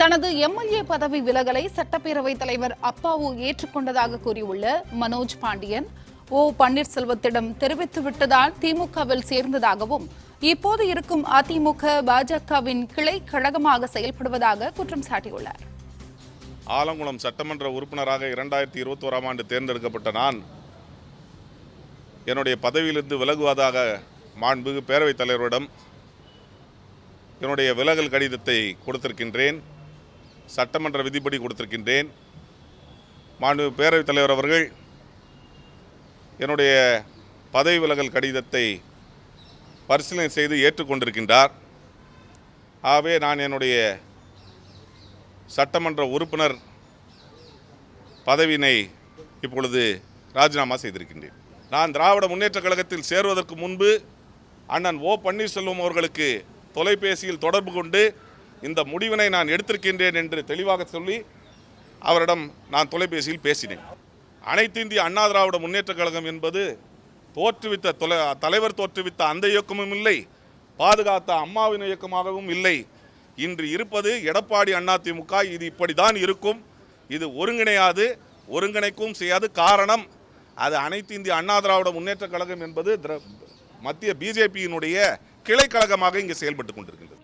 தனது எம்எல்ஏ பதவி விலகலை சட்டப்பேரவைத் தலைவர் அப்பாவு ஏற்றுக்கொண்டதாக கூறியுள்ள மனோஜ் பாண்டியன் ஓ பன்னீர்செல்வத்திடம் தெரிவித்து விட்டதால் திமுகவில் சேர்ந்ததாகவும் இப்போது இருக்கும் அதிமுக பாஜகவின் கிளை கழகமாக செயல்படுவதாக குற்றம் சாட்டியுள்ளார். ஆலங்குளம் சட்டமன்ற உறுப்பினராக இரண்டாயிரத்தி இருபத்தோராம் ஆண்டு தேர்ந்தெடுக்கப்பட்ட நான் என்னுடைய பதவியிலிருந்து விலகுவதாக மாண்புமிகு பேரவைத் தலைவரிடம் என்னுடைய விலகல் கடிதத்தை கொடுத்திருக்கின்றேன். சட்டமன்ற விதிப்படி கொடுத்திருக்கின்றேன். மாண்புமிகு பேரவைத் தலைவர் அவர்கள் என்னுடைய பதவி விலகல் கடிதத்தை பரிசீலனை செய்து ஏற்றுக்கொண்டிருக்கின்றார். ஆகவே நான் என்னுடைய சட்டமன்ற உறுப்பினர் பதவியினை இப்பொழுது ராஜினாமா செய்திருக்கின்றேன். நான் திராவிட முன்னேற்றக் கழகத்தில் சேருவதற்கு முன்பு அண்ணன் ஓ பன்னீர்செல்வம் அவர்களுக்கு தொலைபேசியில் தொடர்பு கொண்டு இந்த முடிவினை நான் எடுத்திருக்கின்றேன் என்று தெளிவாக சொல்லி அவரிடம் நான் தொலைபேசியில் பேசினேன். அனைத்து இந்திய அண்ணா திராவிட முன்னேற்றக் கழகம் என்பது தோற்றுவித்த தொலை தலைவர் தோற்றுவித்த அந்த இயக்கமும் இல்லை பாதுகாத்த அம்மாவின் இயக்கமாகவும் இல்லை. இன்று இருப்பது எடப்பாடி அதிமுக இது இப்படி தான் இருக்கும். இது ஒருங்கிணையாது ஒருங்கிணைக்கவும் செய்யாது காரணம் அது அனைத்து இந்திய அண்ணா திராவிட முன்னேற்றக் கழகம் என்பது மத்திய பிஜேபியினுடைய கிளைக்கழகமாக இங்கே செயல்பட்டு கொண்டிருக்கின்றது.